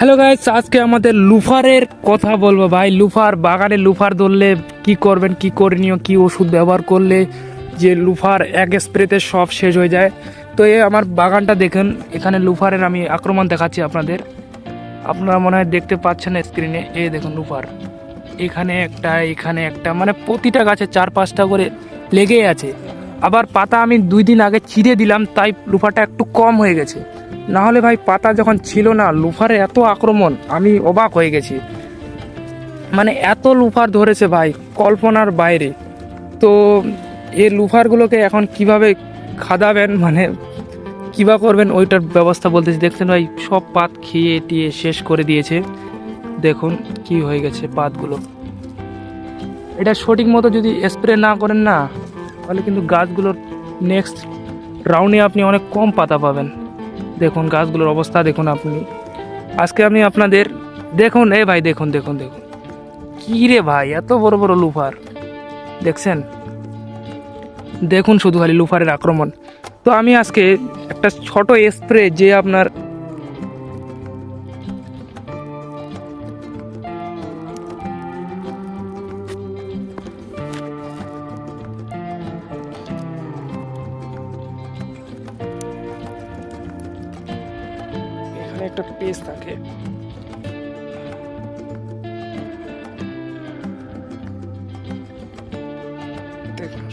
Hello guys আজকে আমাদের লুফারের কথা বলব ভাই। লুফার, বাগানে লুফার ধরলে কি করবেন, কি করণীয়, কি ওষুধ ব্যবহার করলে যে লুফার এক স্প্রেতে সব শেষ হয়ে যায়। তো এই আমার বাগানটা দেখুন, এখানে লুফারের আমি আক্রমণ দেখাচ্ছি আপনাদের। আপনারা মনে হয় দেখতে পাচ্ছেন স্ক্রিনে এ দেখুন লুফার। এখানে একটা এখানে একটা মানে প্রতিটা গাছে চার পাঁচটা করে লেগেই আছে। আবার পাতা আমি দুই দিন আগে চিড়ে দিলাম, তাই লুফারটা একটু কম হয়ে গেছে। না হলে ভাই পাতা যখন ছিল না, লুফারে এত আক্রমণ, আমি অবাক হয়ে গেছি। মানে এত লুফার ধরেছে ভাই, কল্পনার বাইরে। তো এই লুফারগুলোকে এখন কীভাবে খাদাবেন মানে কিবা করবেন, ওইটার ব্যবস্থা বলতেছি। দেখছেন ভাই, সব পাত খেয়ে টিয়ে শেষ করে দিয়েছে। দেখুন কি হয়ে গেছে পাতগুলো। এটা সঠিক মতো যদি স্প্রে না করেন না, তাহলে কিন্তু গাছগুলোর নেক্সট রাউন্ডে আপনি অনেক কম পাতা পাবেন। দেখুন, গাছগুলোর অবস্থা দেখুন আপনি। আজকে আমি আপনাদের, দেখুন এ ভাই, দেখুন দেখুন দেখুন। কী রে ভাই, এত বড় বড় লুফার। দেখছেন? দেখুন শুধু খালি লুফারের আক্রমণ। তো আমি আজকে একটা ছোট স্প্রে যে আপনার এখানে একটা পেজ থাকে দেখুন